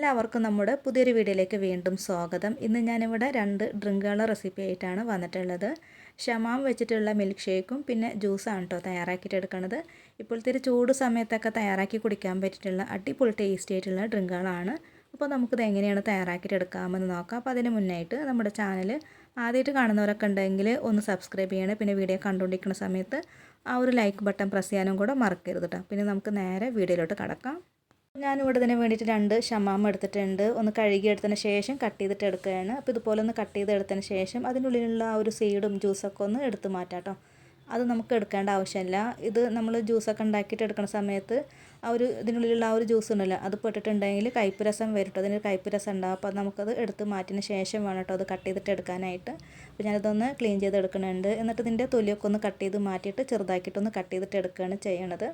എല്ലാവർക്കും നമ്മുടെ പുതിയൊരു വീഡിയോയിലേക്ക് വീണ്ടും സ്വാഗതം. ഇന്ന് ഞാനിവിടെ രണ്ട് ഡ്രിങ്കുകളുടെ റെസിപ്പി ആയിട്ടാണ് വന്നിട്ടുള്ളത്. ഷമാം വെച്ചിട്ടുള്ള മിൽക്ക് ഷേക്കും പിന്നെ ജ്യൂസാണ് കേട്ടോ തയ്യാറാക്കിയിട്ട് എടുക്കുന്നത് ഇപ്പോഴത്തെ ചൂട് സമയത്തൊക്കെ തയ്യാറാക്കി കുടിക്കാൻ പറ്റിയിട്ടുള്ള അടിപൊളി ടേസ്റ്റി ആയിട്ടുള്ള ഡ്രിങ്കുകളാണ്. അപ്പോൾ നമുക്കിത് എങ്ങനെയാണ് തയ്യാറാക്കിയിട്ട് എടുക്കാമെന്ന് നോക്കാം. അപ്പോൾ അതിന് മുന്നായിട്ട് നമ്മുടെ ചാനൽ ആദ്യമായിട്ട് കാണുന്നവരൊക്കെ ഉണ്ടെങ്കിൽ ഒന്ന് സബ്സ്ക്രൈബ് ചെയ്യണം. പിന്നെ വീഡിയോ കണ്ടുകൊണ്ടിരിക്കുന്ന സമയത്ത് ആ ഒരു ലൈക്ക് ബട്ടൺ പ്രസ് ചെയ്യാനും കൂടെ മറക്കരുത് കേട്ടോ പിന്നെ നമുക്ക് നേരെ വീഡിയോയിലോട്ട് കടക്കാം. ഞാനിവിടെ ഇതിന് വേണ്ടിയിട്ട് രണ്ട് ഷമാമ എടുത്തിട്ടുണ്ട്. ഒന്ന് കഴുകി എടുത്തതിന് ശേഷം കട്ട് ചെയ്തിട്ട് എടുക്കുകയാണ്. അപ്പോൾ ഇതുപോലെ ഒന്ന് കട്ട് ചെയ്ത് എടുത്തതിന് ശേഷം അതിനുള്ളിലുള്ള ആ ഒരു സീഡും ജ്യൂസൊക്കെ ഒന്ന് എടുത്ത് മാറ്റാം കേട്ടോ അത് നമുക്ക് എടുക്കേണ്ട ആവശ്യമില്ല. ഇത് നമ്മൾ ജ്യൂസൊക്കെ ഉണ്ടാക്കിയിട്ട് എടുക്കുന്ന സമയത്ത് ആ ഒരു ഇതിനുള്ളിലുള്ള ആ ഒരു ജ്യൂസ് ഉണ്ടല്ലോ അത് പെട്ടിട്ടുണ്ടെങ്കിൽ കയ്പ്പ് രസം വരും കേട്ടോ. അതിന് കയ്പ്പ് ഉണ്ടാവും. അപ്പോൾ നമുക്കത് എടുത്ത് മാറ്റിന് ശേഷം വേണം കേട്ടോ അത് കട്ട് ചെയ്തിട്ട് എടുക്കാനായിട്ട്. അപ്പോൾ ഞാനിതൊന്ന് ക്ലീൻ ചെയ്ത് എടുക്കുന്നുണ്ട് എന്നിട്ട് ഇതിന്റെ തൊലിയൊക്കെ ഒന്ന് കട്ട് ചെയ്ത് മാറ്റിയിട്ട് ചെറുതാക്കിയിട്ടൊന്ന് കട്ട് ചെയ്തിട്ട് എടുക്കുകയാണ് ചെയ്യണത്.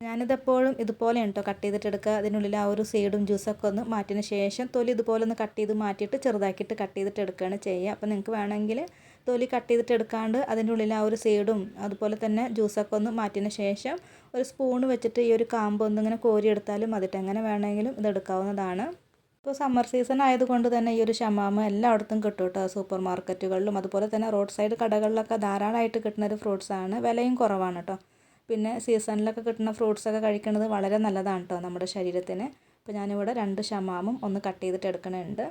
ഞാനിതെപ്പോഴും ഇതുപോലെ കേട്ടോ കട്ട് ചെയ്തിട്ട് എടുക്കുക. അതിനുള്ളിൽ ആ ഒരു സൈഡും ജ്യൂസൊക്കെ ഒന്ന് മാറ്റിന് ശേഷം തൊലി ഇതുപോലെ ഒന്ന് കട്ട് ചെയ്ത് മാറ്റിയിട്ട് ചെറുതാക്കിയിട്ട് കട്ട് ചെയ്തിട്ട് എടുക്കുകയാണ് ചെയ്യുക. അപ്പോൾ നിങ്ങൾക്ക് വേണമെങ്കിൽ തൊലി കട്ട് ചെയ്തിട്ട് എടുക്കാണ്ട് അതിന്റെ ഉള്ളിൽ ആ ഒരു സൈഡും അതുപോലെ തന്നെ ജ്യൂസൊക്കെ ഒന്ന് മാറ്റിന് ശേഷം ഒരു സ്പൂൺ വെച്ചിട്ട് ഈ ഒരു കാമ്പ് ഒന്നിങ്ങനെ കോരിയെടുത്താലും മതിട്ട് എങ്ങനെ വേണമെങ്കിലും ഇത് എടുക്കാവുന്നതാണ്. ഇപ്പോൾ സമ്മർ സീസൺ ആയതുകൊണ്ട് തന്നെ ഈ ഒരു ഷമാമ എല്ലായിടത്തും കിട്ടും കേട്ടോ സൂപ്പർ മാർക്കറ്റുകളിലും അതുപോലെ തന്നെ റോഡ് സൈഡ് കടകളിലൊക്കെ ധാരാളമായിട്ട് കിട്ടുന്ന ഒരു ഫ്രൂട്ട്സാണ് വിലയും കുറവാണ് കേട്ടോ പിന്നെ സീസണിലൊക്കെ കിട്ടുന്ന ഫ്രൂട്ട്സൊക്കെ കഴിക്കുന്നത് വളരെ നല്ലതാണ് കേട്ടോ നമ്മുടെ ശരീരത്തിന്. അപ്പോൾ ഞാനിവിടെ രണ്ട് ഷമാമും ഒന്ന് കട്ട് ചെയ്തിട്ട് എടുക്കണുണ്ട്.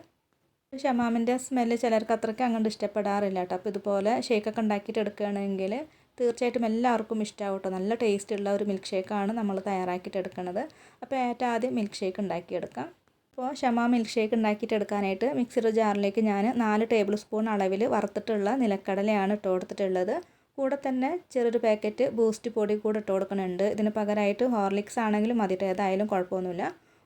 ഷമാമിന്റെ സ്മെല്ല് ചിലർക്ക് അത്രയ്ക്ക് അങ്ങോട്ട് ഇഷ്ടപ്പെടാറില്ല കേട്ടോ അപ്പോൾ ഇതുപോലെ ഷേക്കൊക്കെ ഉണ്ടാക്കിയിട്ട് എടുക്കുകയാണെങ്കിൽ തീർച്ചയായിട്ടും എല്ലാവർക്കും ഇഷ്ടമാവും കേട്ടോ നല്ല ടേസ്റ്റുള്ള ഒരു മിൽക്ക് ഷേക്കാണ് നമ്മൾ തയ്യാറാക്കിയിട്ട് എടുക്കുന്നത് അപ്പോൾ ഏറ്റവും ആദ്യം മിൽക്ക് ഷേക്ക് ഉണ്ടാക്കിയെടുക്കാം. അപ്പോൾ ഷമാ മിൽക്ക് ഷേക്ക് ഉണ്ടാക്കിയിട്ട് എടുക്കാനായിട്ട് മിക്സിയുടെ ജാറിലേക്ക് ഞാൻ നാല് ടേബിൾ സ്പൂൺ അളവിൽ വറുത്തിട്ടുള്ള നിലക്കടലയാണ് ഇട്ട് കൊടുത്തിട്ടുള്ളത്. കൂടെ തന്നെ ചെറിയൊരു പാക്കറ്റ് ബൂസ്റ്റ് പൊടി കൂടെ ഇട്ട് കൊടുക്കുന്നുണ്ട്. ഇതിന് പകരമായിട്ട് ഹോർലിക്സ് ആണെങ്കിലും മതിയിട്ട് ഏതായാലും കുഴപ്പമൊന്നുമില്ല.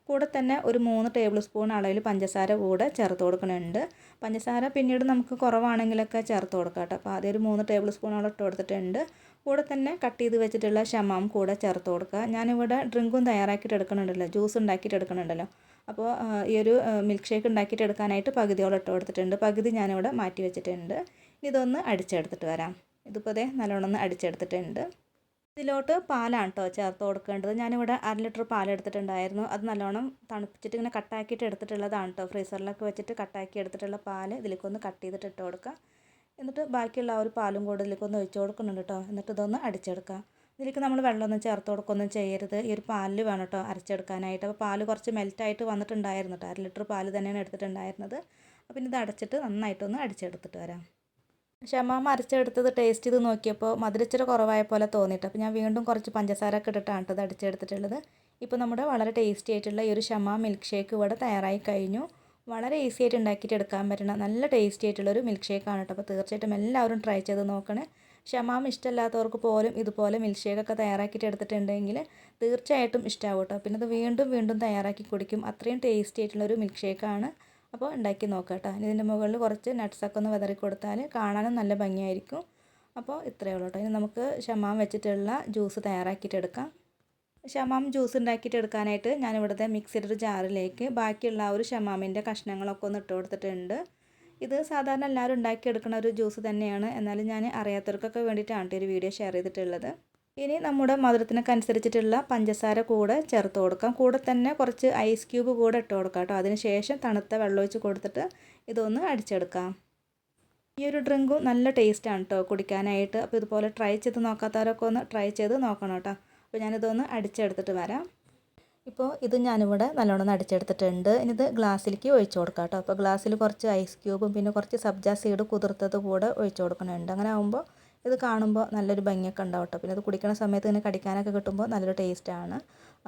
കൂടെ തന്നെ ഒരു മൂന്ന് ടേബിൾ സ്പൂൺ അളവിൽ പഞ്ചസാര കൂടെ ചേർത്ത് കൊടുക്കുന്നുണ്ട്. പഞ്ചസാര പിന്നീട് നമുക്ക് കുറവാണെങ്കിലൊക്കെ ചേർത്ത് കൊടുക്കാം കേട്ടോ അപ്പോൾ ആദ്യം ഒരു മൂന്ന് ടേബിൾ സ്പൂണോളം ഇട്ട് കൊടുത്തിട്ടുണ്ട്. കൂടെ തന്നെ കട്ട് ചെയ്ത് വെച്ചിട്ടുള്ള ഷമാം കൂടെ ചേർത്ത് കൊടുക്കുക. ഞാനിവിടെ ഡ്രിങ്കും തയ്യാറാക്കിയിട്ട് എടുക്കുന്നുണ്ടല്ലോ. ജ്യൂസ് ഉണ്ടാക്കിയിട്ട് എടുക്കുന്നുണ്ടല്ലോ. അപ്പോൾ ഈ ഒരു മിൽക്ക് ഷേക്ക് ഉണ്ടാക്കിയിട്ട് എടുക്കാനായിട്ട് പകുതിയോളം ഇട്ട് കൊടുത്തിട്ടുണ്ട്. പകുതി ഞാനിവിടെ മാറ്റി വെച്ചിട്ടുണ്ട്. ഇതൊന്ന് അടിച്ചെടുത്തിട്ട് വരാം. ഇതിപ്പോൾ അതേ നല്ലോണം അടിച്ചെടുത്തിട്ടുണ്ട്. ഇതിലോട്ട് പാലാണ് കേട്ടോ ചേർത്ത് കൊടുക്കേണ്ടത്. ഞാനിവിടെ അര ലിറ്റർ പാലെടുത്തിട്ടുണ്ടായിരുന്നു. അത് നല്ലോണം തണുപ്പിച്ചിട്ട് ഇങ്ങനെ കട്ടാക്കിയിട്ട് എടുത്തിട്ടുള്ളതാണ് കേട്ടോ ഫ്രീസറിലൊക്കെ വെച്ചിട്ട് കട്ടാക്കി എടുത്തിട്ടുള്ള പാൽ ഇതിലേക്കൊന്ന് കട്ട് ചെയ്തിട്ട് ഇട്ട് കൊടുക്കുക. എന്നിട്ട് ബാക്കിയുള്ള ആ ഒരു പാലും കൂടെ ഇതിലേക്കൊന്ന് ഒഴിച്ച് കൊടുക്കുന്നുണ്ട് കേട്ടോ എന്നിട്ട് ഇതൊന്ന് അടിച്ചെടുക്കുക. ഇതിലേക്ക് നമ്മൾ വെള്ളമൊന്നും ചേർത്ത് കൊടുക്കുകയൊന്നും ചെയ്യരുത്. ഈ ഒരു പാലിൽ വേണം കേട്ടോ അരച്ചെടുക്കാനായിട്ട്. അപ്പോൾ പാൽ കുറച്ച് മെൽറ്റായിട്ട് വന്നിട്ടുണ്ടായിരുന്നു കേട്ടോ അര ലിറ്റർ പാൽ തന്നെയാണ് എടുത്തിട്ടുണ്ടായിരുന്നത്. അപ്പോൾ ഇത് അടച്ചിട്ട് നന്നായിട്ടൊന്ന് അടിച്ചെടുത്തിട്ട് വരാം. ഷമാമ അരച്ചെടുത്തത് ടേസ്റ്റ് ചെയ്ത് നോക്കിയപ്പോൾ മധുരച്ചിരി കുറവായ പോലെ തോന്നിയിട്ട്. അപ്പോൾ ഞാൻ വീണ്ടും കുറച്ച് പഞ്ചസാര ഒക്കെ ഇട്ടിട്ടാണ് ഇത് അടിച്ചെടുത്തിട്ടുള്ളത്. ഇപ്പോൾ നമ്മുടെ വളരെ ടേസ്റ്റി ആയിട്ടുള്ള ഈ ഒരു ഷമ മിൽക്ക് ഷേക്ക് ഇവിടെ തയ്യാറായി കഴിഞ്ഞു. വളരെ ഈസി ആയിട്ട് ഉണ്ടാക്കിയിട്ട് എടുക്കാൻ പറ്റുന്ന നല്ല ടേസ്റ്റി ആയിട്ടുള്ള ഒരു മിൽക്ക് ഷേക്കാണ് കേട്ടോ. അപ്പോൾ തീർച്ചയായിട്ടും എല്ലാവരും ട്രൈ ചെയ്ത് നോക്കണേ. ഷമാം ഇഷ്ടമല്ലാത്തവർക്ക് പോലും ഇതുപോലെ മിൽക്ക് ഷേക്കൊക്കെ തയ്യാറാക്കിയിട്ട് എടുത്തിട്ടുണ്ടെങ്കിൽ തീർച്ചയായിട്ടും ഇഷ്ടമാവും കേട്ടോ. പിന്നെ അത് വീണ്ടും വീണ്ടും തയ്യാറാക്കി കുടിക്കും. അത്രയും ടേസ്റ്റി ആയിട്ടുള്ള ഒരു മിൽക്ക് ഷേക്കാണ് അപ്പോൾ ഉണ്ടാക്കി നോക്കാം കേട്ടോ ഇതിന്റെ മുകളിൽ കുറച്ച് നട്ട്സൊക്കെ ഒന്ന് വിതറി കൊടുത്താൽ കാണാനും നല്ല ഭംഗിയായിരിക്കും. അപ്പോൾ ഇത്രയേ ഉള്ളൂ കേട്ടോ. ഇനി നമുക്ക് ഷമാം വെച്ചിട്ടുള്ള ജ്യൂസ് തയ്യാറാക്കിയിട്ട് എടുക്കാം. ഷമാം ജ്യൂസ് ഉണ്ടാക്കിയിട്ട് എടുക്കാനായിട്ട് ഞാൻ ഇവിടുത്തെ മിക്സിയുടെ ജാറിലേക്ക് ബാക്കിയുള്ള ആ ഒരു ഷമാമിന്റെ കഷ്ണങ്ങളൊക്കെ ഒന്ന് ഇട്ട് കൊടുത്തിട്ടുണ്ട്. ഇത് സാധാരണ എല്ലാവരും ഉണ്ടാക്കിയെടുക്കുന്ന ഒരു ജ്യൂസ് തന്നെയാണ്. എന്നാലും ഞാൻ അറിയാത്തവർക്കൊക്കെ വേണ്ടിയിട്ടാണ് ഒരു വീഡിയോ ഷെയർ ചെയ്തിട്ടുള്ളത്. ഇനി നമ്മുടെ മധുരത്തിനൊക്കെ അനുസരിച്ചിട്ടുള്ള പഞ്ചസാര കൂടെ ചേർത്ത് കൊടുക്കാം. കൂടെ തന്നെ കുറച്ച് ഐസ് ക്യൂബ് കൂടെ ഇട്ട് കൊടുക്കാം കേട്ടോ. അതിന് ശേഷം തണുത്ത വെള്ളം ഒഴിച്ച് കൊടുത്തിട്ട് ഇതൊന്ന് അടിച്ചെടുക്കാം. ഈ ഒരു ഡ്രിങ്കും നല്ല ടേസ്റ്റാണ് കേട്ടോ കുടിക്കാനായിട്ട്. അപ്പോൾ ഇതുപോലെ ട്രൈ ചെയ്ത് നോക്കാത്തവരൊക്കെ ഒന്ന് ട്രൈ ചെയ്ത് നോക്കണം കേട്ടോ. അപ്പോൾ ഞാനിതൊന്ന് അടിച്ചെടുത്തിട്ട് വരാം. ഇപ്പോൾ ഇത് ഞാനിവിടെ നല്ലോണം അടിച്ചെടുത്തിട്ടുണ്ട്. ഇനി ഇത് ഗ്ലാസ്സിലേക്ക് ഒഴിച്ചു കൊടുക്കാം കേട്ടോ. അപ്പോൾ ഗ്ലാസ്സിൽ കുറച്ച് ഐസ് ക്യൂബും പിന്നെ കുറച്ച് സബ്ജ സീഡ് കുതിർത്തത് കൂടെ ഒഴിച്ചു കൊടുക്കണുണ്ട് അങ്ങനെ ആകുമ്പോൾ ഇത് കാണുമ്പോൾ നല്ലൊരു ഭംഗിയൊക്കെ ഉണ്ടാവും കേട്ടോ. പിന്നെ ഇത് കുടിക്കുന്ന സമയത്ത് ഇങ്ങനെ കടിക്കാനൊക്കെ കിട്ടുമ്പോൾ നല്ലൊരു ടേസ്റ്റാണ്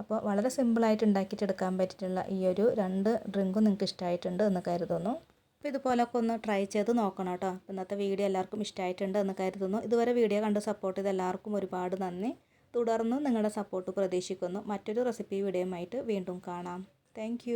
അപ്പോൾ വളരെ സിമ്പിളായിട്ട് ഉണ്ടാക്കിയിട്ടെടുക്കാൻ പറ്റിയിട്ടുള്ള ഈ ഒരു രണ്ട് ഡ്രിങ്കും നിങ്ങൾക്ക് ഇഷ്ടമായിട്ടുണ്ട് എന്ന് കരുതുന്നു. അപ്പോൾ ഇതുപോലൊക്കെ ഒന്ന് ട്രൈ ചെയ്ത് നോക്കണം കേട്ടോ. ഇന്നത്തെ വീഡിയോ എല്ലാവർക്കും ഇഷ്ടമായിട്ടുണ്ട് എന്ന് കരുതുന്നു. ഇതുവരെ വീഡിയോ കണ്ട് സപ്പോർട്ട് ചെയ്ത് എല്ലാവർക്കും ഒരുപാട് നന്ദി. തുടർന്ന് നിങ്ങളുടെ സപ്പോർട്ട് പ്രതീക്ഷിക്കുന്നു. മറ്റൊരു റെസിപ്പി വീഡിയോയുമായിട്ട് വീണ്ടും കാണാം. താങ്ക്